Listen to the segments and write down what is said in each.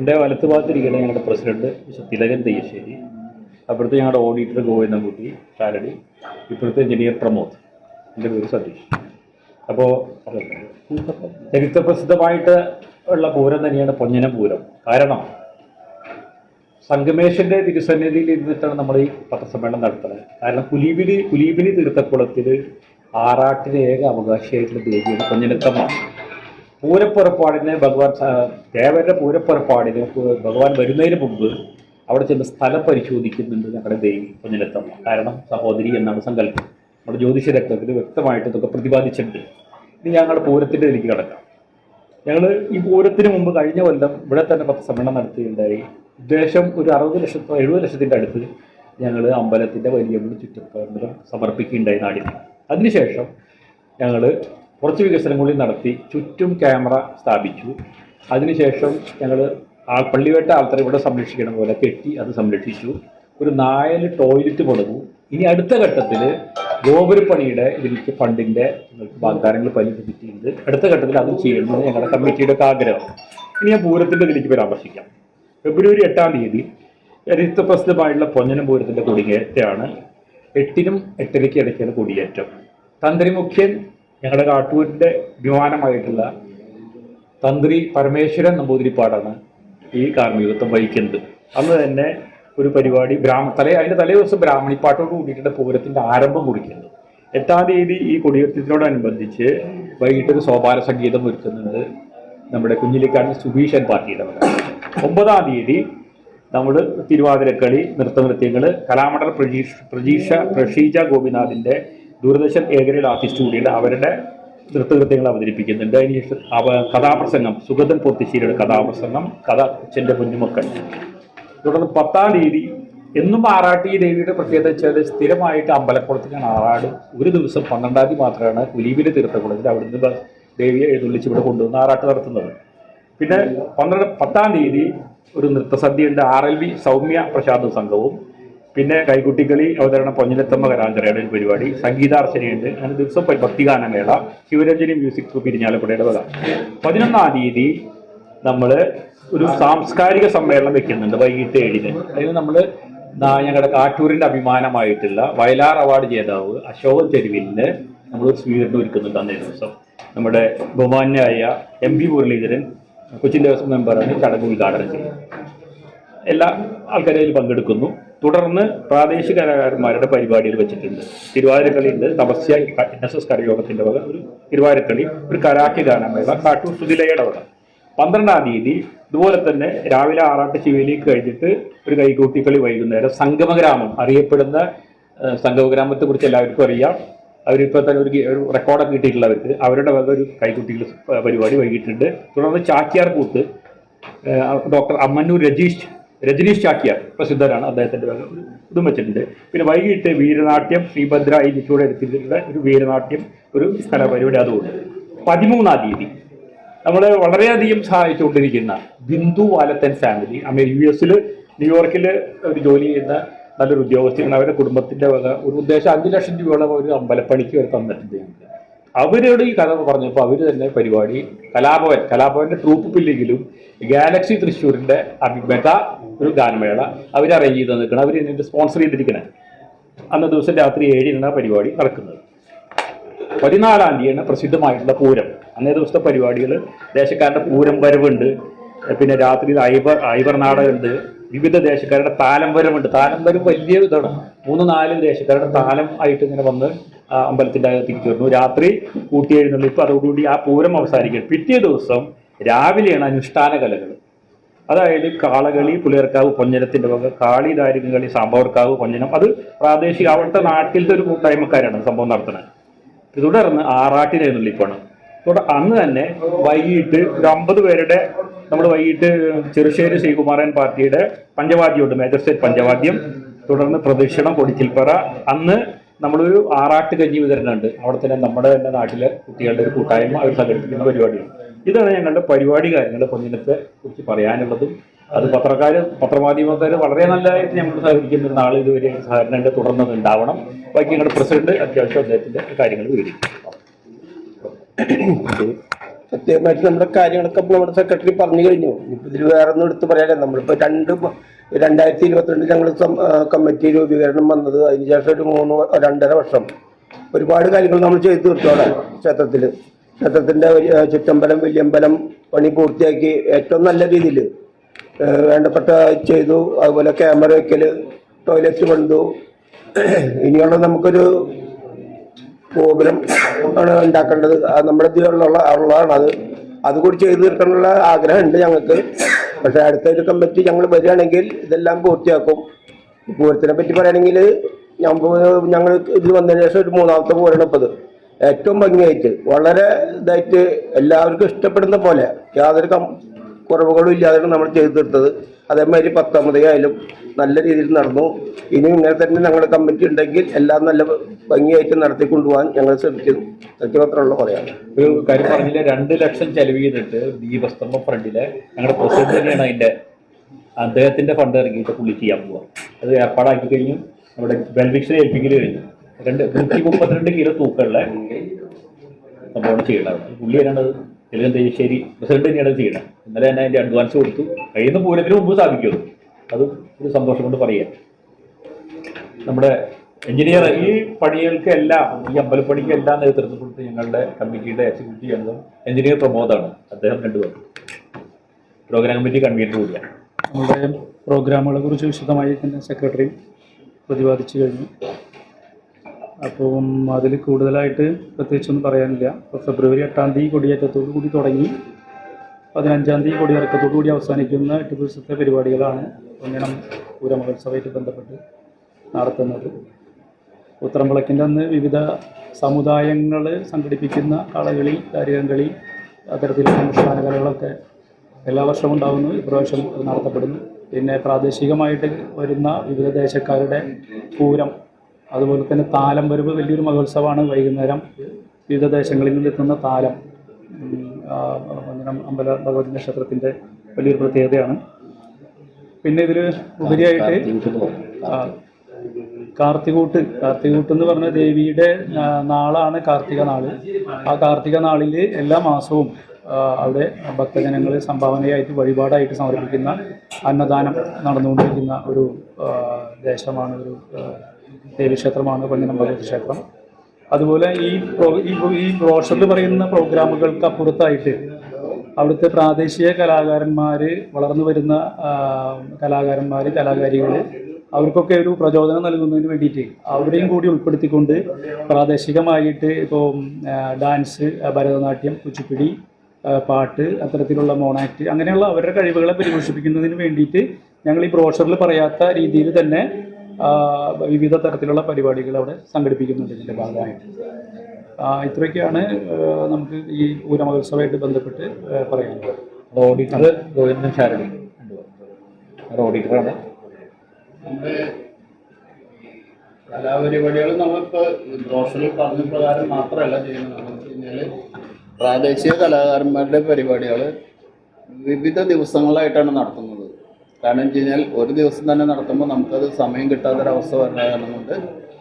എന്റെ വലത്ത് ഭാഗത്തിരിക്കുന്ന ഞങ്ങളുടെ പ്രസിഡന്റ് മിസ്റ്റർ തിലകൻ തെയ്യശ്ശേരി അപ്പുറത്ത് ഞങ്ങളുടെ ഓഡിറ്റർ ഗോവിന്ദൻകുട്ടി ചാലടി ഇപ്പോഴത്തെ എഞ്ചിനീയർ പ്രമോദ്. എന്റെ പേര് സതീഷ്. അപ്പോൾ ചരിത്രപ്രസിദ്ധമായിട്ട് ഉള്ള പൂരം തന്നെയാണ് പൊഞ്ഞന പൂരം. കാരണം സംഗമേശന്റെ തിരുസന്നിധിയിൽ ഇരുന്നിട്ടാണ് നമ്മൾ ഈ പത്രസമ്മേളനം നടത്തുന്നത്. കാരണം കുലീബിനി കുലീബിനി തീർത്ഥക്കുളത്തിൽ ആറാട്ടിന് ഏക അവകാശിയായിട്ടുള്ള ദേവിയാണ് പൊഞ്ഞനത്തമ്മ പൂരപ്പുറപ്പാടിന് ഭഗവാൻ ദേവരുടെ പൂരപ്പുറപ്പാടിന് ഭഗവാൻ വരുന്നതിന് മുമ്പ് അവിടെ ചെന്ന് സ്ഥലം പരിശോധിക്കുന്നുണ്ട് ഞങ്ങളുടെ ദേവി കുഞ്ഞിലെത്തമ്മ. കാരണം സഹോദരി എന്നാണ് സങ്കല്പം. നമ്മുടെ ജ്യോതിഷ രക്തത്തിൽ വ്യക്തമായിട്ട് ഇതൊക്കെ പ്രതിപാദിച്ചിട്ടുണ്ട്. ഇനി ഞങ്ങളുടെ പൂരത്തിന്റെ ഇതിലേക്ക് കിടക്കാം. ഞങ്ങൾ ഈ പൂരത്തിന് മുമ്പ് കഴിഞ്ഞ കൊല്ലം ഇവിടെ തന്നെ പത്രസമ്മേളനം നടത്തുകയുണ്ടായി ഉദ്ദേശം ഒരു അറുപത് ലക്ഷത്തോ എഴുപത് ലക്ഷത്തിന്റെ അടുത്ത് ഞങ്ങൾ അമ്പലത്തിന്റെ വലിയ ചുറ്റുപാടും സമർപ്പിക്കുകയുണ്ടായി നാടിന്. അതിനുശേഷം ഞങ്ങൾ കുറച്ച് വികസനം കൂടി നടത്തി ചുറ്റും ക്യാമറ സ്ഥാപിച്ചു. അതിനുശേഷം ഞങ്ങൾ ആ പള്ളിവേട്ട ആൾക്കാരെ ഇവിടെ സംരക്ഷിക്കണം പോലെ കെട്ടി അത് സംരക്ഷിച്ചു. ഒരു നായൽ ടോയ്ലറ്റ് പണിതു. ഇനി അടുത്ത ഘട്ടത്തിൽ ഗോപുരപ്പണിയുടെ ഇതിലേക്ക് ഫണ്ടിന്റെ വാഗ്ദാനങ്ങൾ പരിശോധിച്ചിട്ടുണ്ട്. അടുത്ത ഘട്ടത്തിൽ അത് ചെയ്യണമെന്ന് ഞങ്ങളുടെ കമ്മിറ്റിയുടെ ഒക്കെ ആഗ്രഹം. ഇനി ഞാൻ പൂരത്തിന്റെ ഇതിലേക്ക് പരാമർശിക്കാം. ഫെബ്രുവരി എട്ടാം തീയതി ചരിത്രപ്രസിദ്ധമായിട്ടുള്ള പൊന്നനം പൂരത്തിന്റെ കൊടിയേറ്റമാണ്. എട്ടിനും എട്ടരയ്ക്ക് ഇടയ്ക്കാണ് കൊടിയേറ്റം. തന്ത്രിമുഖ്യൻ ഞങ്ങളുടെ കാട്ടൂരിന്റെ വിമാനമായിട്ടുള്ള തന്ത്രി പരമേശ്വരൻ നമ്പൂതിരിപ്പാടാണ് ഈ കാർമ്മികത്വം വഹിക്കുന്നത് അന്ന് തന്നെ ഒരു പരിപാടി ബ്രാഹ്മ തലേ അതിന്റെ തലേ ദിവസം ബ്രാഹ്മണിപ്പാട്ടോട് കൂടിയിട്ടുണ്ട് പൂരത്തിന്റെ ആരംഭം കുറിക്കുന്നത് എട്ടാം തീയതി ഈ കൊടിയത്തിനോടനുബന്ധിച്ച് വൈകിട്ട് ഒരു സോപാന സംഗീതം ഒരുക്കുന്നുണ്ട് നമ്മുടെ കുഞ്ഞിലിക്കാട് സുഭീഷൻ പാർട്ടിയുടെ. ഒമ്പതാം തീയതി നമ്മൾ തിരുവാതിരക്കളി നൃത്തനൃത്യങ്ങൾ കലാമണ്ഡല പ്രജീഷ് പ്രജീഷ പ്രഷീജ ഗോപിനാഥിന്റെ ദൂരദർശൻ ഏകരയിൽ ആർട്ടിസ്റ്റ് കൂടിയുണ്ട്. അവരുടെ നൃത്തകൃത്യങ്ങൾ അവതരിപ്പിക്കുന്നുണ്ട്. അതിനുശേഷം അവ കഥാപ്രസംഗം സുഗതൻ പൊത്തിശ്ശേരിയുടെ കഥാപ്രസംഗം കഥ അച്ഛന്റെ കുഞ്ഞുമക്കൾ തുടർന്ന് പത്താം തീയതി എന്നും ആറാട്ടി ദേവിയുടെ പ്രത്യേകത വെച്ചാൽ സ്ഥിരമായിട്ട് അമ്പലക്കുളത്തിനാണ് ആറാട്. ഒരു ദിവസം പന്ത്രണ്ടാം തീയതി മാത്രമാണ് കുലീബിലെ തീർത്ഥക്കുളത്തിൽ അവിടുന്ന് ദേവിയെ എഴുന്നള്ളിച്ച് ഇവിടെ കൊണ്ടുവന്ന് ആറാട്ട് നടത്തുന്നത്. പിന്നെ പന്ത്രണ്ട് പത്താം തീയതി ഒരു നൃത്തസദ്യയുണ്ട്. R L V Soumya Prashanth സംഘവും. പിന്നെ കൈകുട്ടിക്കളി അവതരണം പൊഞ്ഞിലത്തമ്മ കലാഞ്ചരയുടെ ഒരു പരിപാടി സംഗീതാർച്ചനയുണ്ട് അങ്ങനെ ദിവസം ഭക്തിഗാനമേള ശിവരഞ്ജനി മ്യൂസിക് ഗ്രൂപ്പ് ഇരിഞ്ഞാലക്കുടയുടെ വക. പതിനൊന്നാം തീയതി നമ്മൾ ഒരു സാംസ്കാരിക സമ്മേളനം വെക്കുന്നുണ്ട് വൈകിട്ട് ഏഴിന്. അതിന് നമ്മൾ ഞങ്ങളുടെ കാട്ടൂരിന്റെ അഭിമാനമായിട്ടുള്ള വയലാർ അവാർഡ് ജേതാവ് അശോക് തെരുവിലിന് നമ്മൾ സ്വീകരണം ഒരുക്കുന്നുണ്ട് അന്നേ ദിവസം. നമ്മുടെ ബഹുമാന്യായ എം പി മുരളീധരൻ കൊച്ചിൻ ദേവസ്വം മെമ്പറാണ് ചടങ്ങ് ഉദ്ഘാടനം ചെയ്യുന്നത് എല്ലാ ആൾക്കാരും അതിൽ പങ്കെടുക്കുന്നു. തുടർന്ന് പ്രാദേശിക കലാകാരന്മാരുടെ പരിപാടികൾ വെച്ചിട്ടുണ്ട്. തിരുവാതിരക്കളിയുണ്ട്. തപസ്യ എൻ എസ് എസ് കരയോഗത്തിന്റെ വക ഒരു തിരുവാതിരക്കളി ഒരു കരാട്ടി ഗാനമേള കാട്ടൂർ സുതിലയുടെ വക. പന്ത്രണ്ടാം തീയതി ഇതുപോലെ തന്നെ രാവിലെ ആറാട്ട് ശിവയിലേക്ക് കഴിഞ്ഞിട്ട് ഒരു കൈകൂട്ടിക്കളി വൈകുന്നേരം സംഗമഗ്രാമം. അറിയപ്പെടുന്ന സംഗമഗ്രാമത്തെ കുറിച്ച് എല്ലാവർക്കും അറിയാം. അവരിപ്പോൾ തന്നെ ഒരു ഒരു റെക്കോർഡൊക്കെ കിട്ടിയിട്ടുള്ളവർക്ക് അവരുടെ വക ഒരു കൈകുട്ടികൾ പരിപാടി വൈകിട്ടുണ്ട് തുടർന്ന് ചാക്യാർ കൂത്ത് ഡോക്ടർ അമ്മന്നൂർ രജീഷ് രജനീഷ് ചാക്യാർ പ്രസിദ്ധരാണ് അദ്ദേഹത്തിന്റെ ഇതും വെച്ചിട്ടുണ്ട്. പിന്നെ വൈകിട്ട് വീരനാട്യം ശ്രീഭദ്ര ലിറ്റോടെ എടുത്തിട്ടുള്ള ഒരു വീരനാട്യം ഒരു സ്ഥല പരിപാടി അതുകൊണ്ട്. പതിമൂന്നാം തീയതി. നമ്മളെ വളരെയധികം സഹായിച്ചുകൊണ്ടിരിക്കുന്ന ബിന്ദു വാലത്തൻ ഫാമിലി. അമേ യു എസിൽ ന്യൂയോർക്കിൽ ഒരു ജോലി ചെയ്യുന്ന നല്ലൊരു ഉദ്യോഗസ്ഥനാണ്. അവരുടെ കുടുംബത്തിന്റെ വക ഒരു ഉദ്ദേശം അഞ്ച് ലക്ഷം രൂപയോളം ഒരു അമ്പലപ്പണിക്ക് അവർ തന്നിട്ടുണ്ട്. അവരോട് ഈ കഥ പറഞ്ഞപ്പോൾ അവർ തന്നെ പരിപാടി കലാഭവൻ കലാഭവന്റെ ട്രൂപ്പ് പില്ലെങ്കിലും ഗാലക്സി തൃശ്ശൂരിന്റെ അഭിമത ഒരു ഗാനമേള അവർ അറേഞ്ച് ചെയ്ത് നിൽക്കണം അവർ എന്നിട്ട് സ്പോൺസർ ചെയ്തിരിക്കണേ. അന്ന് ദിവസം രാത്രി ഏഴിനാണ് ആ പരിപാടി നടക്കുന്നത്. പതിനാലാം തീയതിയാണ് പ്രസിദ്ധമായിട്ടുള്ള പൂരം. അന്നേ ദിവസത്തെ പരിപാടികൾ ദേശക്കാരുടെ പൂരം വരവുണ്ട്. പിന്നെ രാത്രിയിൽ ഐവർ ഐവർ നാടകമുണ്ട്. വിവിധ ദേശക്കാരുടെ താലം വരവുണ്ട്. താലം വരവ് വലിയ ഇതാണ് മൂന്ന് നാല് ദേശക്കാരുടെ താലം ആയിട്ട് ഇങ്ങനെ വന്ന് ആ അകത്ത് തിരിച്ചു വരുന്നു രാത്രി കൂട്ടിയെഴുന്നള്ളിപ്പ് അതോടുകൂടി ആ പൂരം അവസാനിക്കും പിറ്റേ ദിവസം രാവിലെയാണ് അനുഷ്ഠാന കലകൾ. അതായത് കാളകളി പുലർക്കാവ് പൊഞ്ഞനത്തിന്റെ വക കാളി ദാരികകളി സാമ്പാവർക്കാവ് പൊഞ്ഞനം അത് പ്രാദേശിക അവിടുത്തെ നാട്ടിലത്തെ ഒരു കൂട്ടായ്മക്കാരാണ് സംഭവം നടത്തുന്നത്. തുടർന്ന് ആറാട്ടിന് എഴുന്നള്ളിപ്പാണ് തുടർ അന്ന് തന്നെ വൈകിട്ട് ഒരു അമ്പത് പേരുടെ നമ്മൾ വൈകിട്ട് ചെറുശ്ശേരി ശ്രീകുമാരൻ പാർട്ടിയുടെ പഞ്ചവാദ്യമുണ്ട് മേജർ സ്റ്റേറ്റ് പഞ്ചവാദ്യം. തുടർന്ന് പ്രദക്ഷിണം കൊടിച്ചിൽപ്പറ അന്ന് നമ്മളൊരു ആറാട്ട് കഞ്ഞി വിതരണമുണ്ട് അവിടെ തന്നെ നമ്മുടെ തന്നെ നാട്ടിലെ കുട്ടികളുടെ ഒരു കൂട്ടായ്മ അവർ സംഘടിപ്പിക്കുന്ന പരിപാടിയാണ്. ഇതാണ് ഞങ്ങളുടെ പരിപാടി കാര്യങ്ങൾ പൊന്നിനത്തെ കുറിച്ച് പറയാനുള്ളതും. അത് പത്രക്കാർ പത്രമാധ്യമക്കാർ വളരെ നല്ലതായിട്ട് ഞങ്ങൾ സഹകരിക്കുന്ന നാളെ ഇതുവരെ സഹകരണങ്ങൾ തുടർന്നത് ഉണ്ടാവണം. ബാക്കി ഞങ്ങളുടെ പ്രസിഡന്റ് അത്യാവശ്യം അദ്ദേഹത്തിന്റെ കാര്യങ്ങൾ വിവരിക്കും. കൃത്യമായിട്ട് നമ്മുടെ കാര്യങ്ങളൊക്കെ ഇപ്പോൾ നമ്മുടെ സെക്രട്ടറി പറഞ്ഞു കഴിഞ്ഞു. ഇപ്പം ഇതിൽ വേറെ ഒന്നും എടുത്ത് പറയാനില്ല. നമ്മളിപ്പോൾ രണ്ട് രണ്ടായിരത്തി ഇരുപത്തിരണ്ടിൽ ഞങ്ങൾ കമ്മിറ്റി രൂപീകരണം വന്നത് അതിനുശേഷം ഒരു മൂന്ന് രണ്ടര വർഷം. ഒരുപാട് കാര്യങ്ങൾ നമ്മൾ ചെയ്തു തീർത്തോടെ ക്ഷേത്രത്തിൽ ക്ഷേത്രത്തിന്റെ ചുറ്റമ്പലം വലിയമ്പലം പണി പൂർത്തിയാക്കി ഏറ്റവും നല്ല രീതിയിൽ വേണ്ടപ്പെട്ട ചെയ്തു. അതുപോലെ ക്യാമറ വയ്ക്കൽ ടോയ്ലറ്റ് പണിതു. ഇനിയുള്ള നമുക്കൊരു ഗോപുരം ആണ് ഉണ്ടാക്കേണ്ടത്. നമ്മുടെ ഇതിലുള്ള ഉള്ളതാണ് അത് അതുകൂടി ചെയ്തു തീർക്കാനുള്ള ആഗ്രഹമുണ്ട് ഞങ്ങൾക്ക്. പക്ഷെ അടുത്ത ഒരു കമ്മിറ്റി ഞങ്ങൾ വരികയാണെങ്കിൽ ഇതെല്ലാം പൂർത്തിയാക്കും. പൂരത്തിനെ പറ്റി പറയുകയാണെങ്കിൽ ഞങ്ങൾ ഇത് വന്നതിന് ശേഷം ഒരു മൂന്നാമത്തെ പൂരമാണ് ഇപ്പത്. ഏറ്റവും ഭംഗിയായിട്ട് വളരെ ഇതായിട്ട് എല്ലാവർക്കും ഇഷ്ടപ്പെടുന്ന പോലെ യാതൊരു കുറവുകളും ഇല്ലാതെയാണ് നമ്മൾ ചെയ്തു തീർത്തത് അതേമാതിരി പത്തൊമ്പതായാലും നല്ല രീതിയിൽ നടന്നു. ഇനി ഇങ്ങനെ തന്നെ ഞങ്ങളുടെ കമ്മിറ്റി ഉണ്ടെങ്കിൽ എല്ലാം നല്ല ഭംഗിയായിട്ട് നടത്തി കൊണ്ടുപോകാൻ ഞങ്ങൾ ശ്രമിക്കും സത്യപത്രമുള്ള പറയാം. ഒരു രണ്ട് ലക്ഷം ചെലവ് ചെയ്തിട്ട് ദീപസ്തംഭ ഫ്രണ്ടിലെ ഞങ്ങളുടെ പ്രസിഡന്റ് തന്നെയാണ് അതിന്റെ അദ്ദേഹത്തിന്റെ ഫണ്ട് ഇറങ്ങിയിട്ട് പുള്ളി ചെയ്യാൻ പോവാ. അത് ഏർപ്പാടാക്കി കഴിഞ്ഞു. നമ്മുടെ വെൽവിക്ഷനെ ഏൽപ്പിക്കൽ കഴിഞ്ഞു. രണ്ട് നൂറ്റി മുപ്പത്തിരണ്ട് കിലോ തൂക്കമുള്ള സംഭവമാണ് ചെയ്യണത് പുള്ളി തന്നെയാണ് തെലുങ്കൻ ശരി പ്രസിഡന്റ് തന്നെയാണ് ചെയ്യണം. ഇന്നലെ തന്നെ അതിന്റെ അഡ്വാൻസ് കൊടുത്തു. കഴിയുന്ന പൂരത്തിന് മുമ്പ് സ്ഥാപിക്കും അത്. ഒരു സന്തോഷം കൊണ്ട് പറയാം നമ്മുടെ എഞ്ചിനീയർ ഈ പണികൾക്ക് എല്ലാം ഈ അമ്പലപ്പണിക്ക് എല്ലാം നേതൃത്വം കൊടുത്ത് ഞങ്ങളുടെ കമ്മിറ്റിയുടെ എക്സിക്യൂട്ടീവ് അംഗം എഞ്ചിനീയർ പ്രമോദാണ് അദ്ദേഹം രണ്ടുപേർ പ്രോഗ്രാം കമ്മിറ്റി കൺവീനർ കൂടിയാണ് നമ്മുടെ പ്രോഗ്രാമുകളെ കുറിച്ച് വിശദമായി തന്നെ സെക്രട്ടറി പ്രതിപാദിച്ചു കഴിഞ്ഞു. അപ്പം അതിൽ കൂടുതലായിട്ട് പ്രത്യേകിച്ചൊന്നും പറയാനില്ല. ഇപ്പോൾ ഫെബ്രുവരി എട്ടാം തീയതി കൊടിയേറ്റത്തോടു കൂടി തുടങ്ങി. പതിനഞ്ചാം തീയതി കൊടിയിറക്കത്തോടു കൂടി അവസാനിക്കുന്ന എട്ട് ദിവസത്തെ പരിപാടികളാണ് ഒന്നിനം പൂരമഹോത്സവമായിട്ട് ബന്ധപ്പെട്ട് നടത്തുന്നത്. ഉത്തരംവിളക്കിന്റെ അന്ന് വിവിധ സമുദായങ്ങൾ സംഘടിപ്പിക്കുന്ന കളകളി കാര്യകളി അത്തരത്തിലുള്ള അനുഷ്ഠാന കലകളൊക്കെ എല്ലാ വർഷവും ഉണ്ടാകുന്നു ഇപ്രാവശ്യം നടത്തപ്പെടുന്നു. പിന്നെ പ്രാദേശികമായിട്ട് വരുന്ന വിവിധ ദേശക്കാരുടെ പൂരം അതുപോലെ തന്നെ താലം വരവ് വലിയൊരു മഹോത്സവമാണ് വൈകുന്നേരം വിവിധ ദേശങ്ങളിൽ നിന്നെത്തുന്ന താലം. അമ്പല ഭഗവതി നക്ഷത്രത്തിന്റെ വലിയൊരു പ്രത്യേകതയാണ്. പിന്നെ ഇതിൽ ഉപരിയായിട്ട് കാർത്തികൂട്ട് കാർത്തികൂട്ട് എന്ന് പറഞ്ഞ ദേവിയുടെ നാളാണ് കാർത്തിക നാൾ. ആ കാർത്തിക നാളിൽ എല്ലാ മാസവും അവിടെ ഭക്തജനങ്ങൾ സംഭാവനയായിട്ട് വഴിപാടായിട്ട് സമർപ്പിക്കുന്ന അന്നദാനം നടന്നുകൊണ്ടിരിക്കുന്ന ഒരു ദേശമാണ് ഒരു ദേവീക്ഷേത്രമാണ് പഞ്ഞനം ഭഗവതി ക്ഷേത്രം. അതുപോലെ ഈ ഈ ബ്രോഷറിൽ പറയുന്ന പ്രോഗ്രാമുകൾക്ക് അപ്പുറത്തായിട്ട് അവിടുത്തെ പ്രാദേശിക കലാകാരന്മാർ വളർന്നു വരുന്ന കലാകാരന്മാർ കലാകാരികൾ അവർക്കൊക്കെ ഒരു പ്രചോദനം നൽകുന്നതിന് വേണ്ടിയിട്ട് അവരെയും കൂടി ഉൾപ്പെടുത്തിക്കൊണ്ട് പ്രാദേശികമായിട്ട് ഇപ്പോൾ ഡാൻസ് ഭരതനാട്യം കുച്ചിപ്പിടി പാട്ട് അത്തരത്തിലുള്ള മോണാക്ട് അങ്ങനെയുള്ള അവരുടെ കഴിവുകളെ പരിപോഷിപ്പിക്കുന്നതിന് വേണ്ടിയിട്ട് ഞങ്ങൾ ഈ ബ്രോഷറിൽ പറയാത്ത രീതിയിൽ തന്നെ വിവിധ തരത്തിലുള്ള പരിപാടികൾ അവിടെ സംഘടിപ്പിക്കുന്നുണ്ട് ഇതിന്റെ ഭാഗമായിട്ട്. ആ, ഇത്രയൊക്കെയാണ് നമുക്ക് ഈ പൂരമഹോത്സവമായിട്ട് ബന്ധപ്പെട്ട് പറയാനുള്ളത്. ഓഡിറ്റർ ഗോവിന്ദൻ ശാരണി രണ്ടുപേർ ഓഡിറ്ററാണ് കലാപരിപാടികൾ നമ്മളിപ്പോൾ ബ്രോഷറിൽ പറഞ്ഞ പ്രകാരം മാത്രമല്ല ചെയ്യുന്നത്. വെച്ച് കഴിഞ്ഞാൽ പ്രാദേശിക കലാകാരന്മാരുടെ പരിപാടികൾ വിവിധ ദിവസങ്ങളായിട്ടാണ് നടത്തുന്നത്. കാരണം വെച്ച് കഴിഞ്ഞാൽ ഒരു ദിവസം തന്നെ നടത്തുമ്പോൾ നമുക്കത് സമയം കിട്ടാത്തൊരവസ്ഥ വരുന്ന കാരണം കൊണ്ട്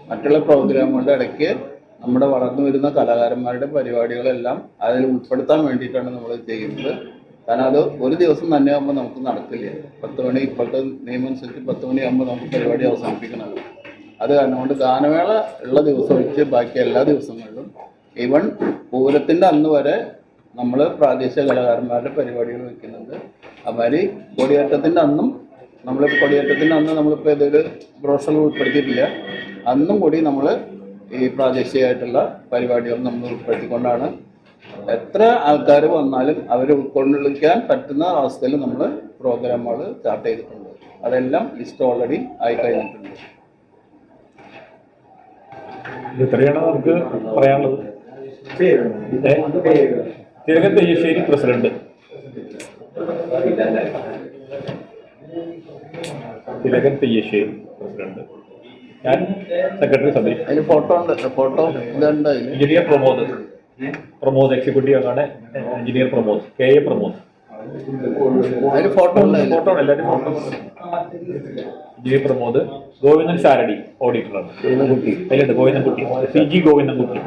മറ്റുള്ള പ്രോഗ്രാമുകളുടെ ഇടയ്ക്ക് നമ്മുടെ വളർന്നു വരുന്ന കലാകാരന്മാരുടെ പരിപാടികളെല്ലാം അതിൽ ഉൾപ്പെടുത്താൻ വേണ്ടിയിട്ടാണ് നമ്മൾ ചെയ്യുന്നത്. കാരണം അത് ഒരു ദിവസം തന്നെ ആകുമ്പോൾ നമുക്ക് നടക്കില്ല. പത്ത് മണി ഇപ്പോഴത്തെ നിയമം അനുസരിച്ച് പത്ത് മണിയാകുമ്പോൾ നമുക്ക് പരിപാടി അവസാനിപ്പിക്കണം. അത് കാരണം കൊണ്ട് ഗാനമേള ഉള്ള ദിവസം ഒഴിച്ച് ബാക്കി എല്ലാ ദിവസങ്ങളിലും ഈവൺ പൂരത്തിന്റെ അന്ന് വരെ നമ്മൾ പ്രാദേശിക കലാകാരന്മാരുടെ പരിപാടികൾ വെക്കുന്നുണ്ട്. അതുമാതിരി കൊടിയേറ്റത്തിന്റെ അന്നും നമ്മൾ കൊടിയേറ്റത്തിന്റെ അന്ന് നമ്മളിപ്പോൾ ഇതൊരു ബ്രോഷറിൽ ഉൾപ്പെടുത്തിയിട്ടില്ല. അന്നും കൂടി നമ്മൾ ഈ പ്രാദേശികമായിട്ടുള്ള പരിപാടികൾ നമ്മൾ ഉൾപ്പെടുത്തിക്കൊണ്ടാണ് എത്ര ആൾക്കാർ വന്നാലും അവരെ ഉൾക്കൊള്ളിക്കാൻ പറ്റുന്ന അവസ്ഥയിൽ നമ്മൾ പ്രോഗ്രാമുകൾ സ്റ്റാർട്ട് ചെയ്തിട്ടുണ്ട്. അതെല്ലാം ലിസ്റ്റ് ഓൾറെഡി ആയി കഴിഞ്ഞിട്ടുണ്ട്. ഇത് ഇത്രയാണ് നമുക്ക് പറയാനുള്ളത്? തെയ്യശ്ശേരി പ്രസിഡന്റ്. തിലകൻ തെയ്യശ്ശേരി പ്രസിഡന്റ്. ഞാൻ സെക്രട്ടറി സതീഷ്. അതിൽ ഫോട്ടോ ഉണ്ട് ഫോട്ടോ ഇതുണ്ട് എഞ്ചിനീയർ പ്രമോദ്. പ്രമോദ് എക്സിക്യൂട്ടീവ് ആണ് engineer Pramod K A Pramod. അതിൽ ഫോട്ടോ ഉണ്ട് ഫോട്ടോ ഫോട്ടോ എല്ലാവരും ഫോട്ടോ എഞ്ചിനീയർ പ്രമോദ് ഗോവിന്ദൻ ശാരടി ഓഡിറ്ററാണ്. അതിലുണ്ട് ഗോവിന്ദൻകുട്ടി. C G Govindankutty.